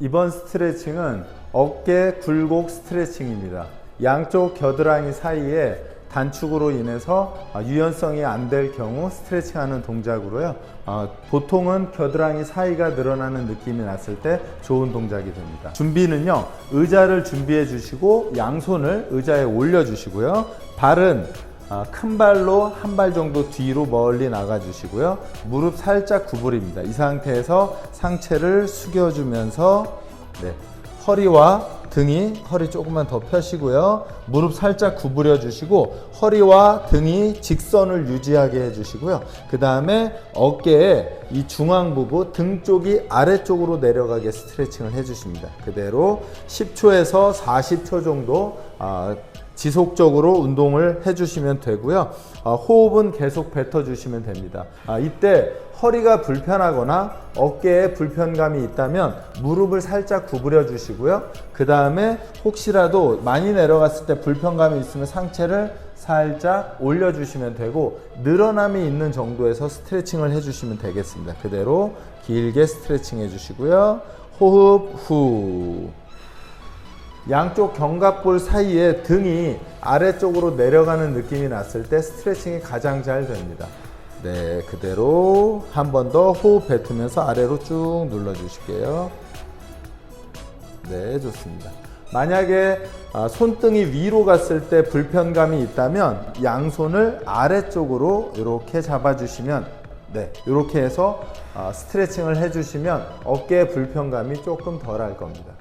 이번 스트레칭은 어깨 굴곡 스트레칭입니다. 양쪽 겨드랑이 사이에 단축으로 인해서 아, 유연성이 안 될 경우 스트레칭하는 동작으로요. 아, 보통은 겨드랑이 사이가 늘어나는 느낌이 났을 때 좋은 동작이 됩니다. 준비는요. 의자를 준비해 주시고 양손을 의자에 올려 주시고요. 발은 아, 큰 발로 한 발 정도 뒤로 멀리 나가 주시고요. 무릎 살짝 구부립니다. 이 상태에서 상체를 숙여주면서 네, 허리와 등이 허리 조금만 더 펴시고요. 무릎 살짝 구부려 주시고 허리와 등이 직선을 유지하게 해 주시고요. 그 다음에 어깨에 이 중앙 부부 등 쪽이 아래쪽으로 내려가게 스트레칭을 해 주십니다. 그대로 10초에서 40초 정도 아, 지속적으로 운동을 해주시면 되고요. 아, 호흡은 계속 뱉어주시면 됩니다. 아, 이때 허리가 불편하거나 어깨에 불편감이 있다면 무릎을 살짝 구부려 주시고요. 그 다음에 혹시라도 많이 내려갔을 때 불편감이 있으면 상체를 살짝 올려주시면 되고 늘어남이 있는 정도에서 스트레칭을 해주시면 되겠습니다. 그대로 길게 스트레칭 해주시고요. 호흡 후. 양쪽 견갑골 사이에 등이 아래쪽으로 내려가는 느낌이 났을 때 스트레칭이 가장 잘 됩니다. 네, 그대로 한 번 더 호흡 뱉으면서 아래로 쭉 눌러 주실게요. 네, 좋습니다. 만약에 아, 손등이 위로 갔을 때 불편감이 있다면 양손을 아래쪽으로 이렇게 잡아주시면 네, 이렇게 해서 아, 스트레칭을 해주시면 어깨 불편감이 조금 덜 할 겁니다.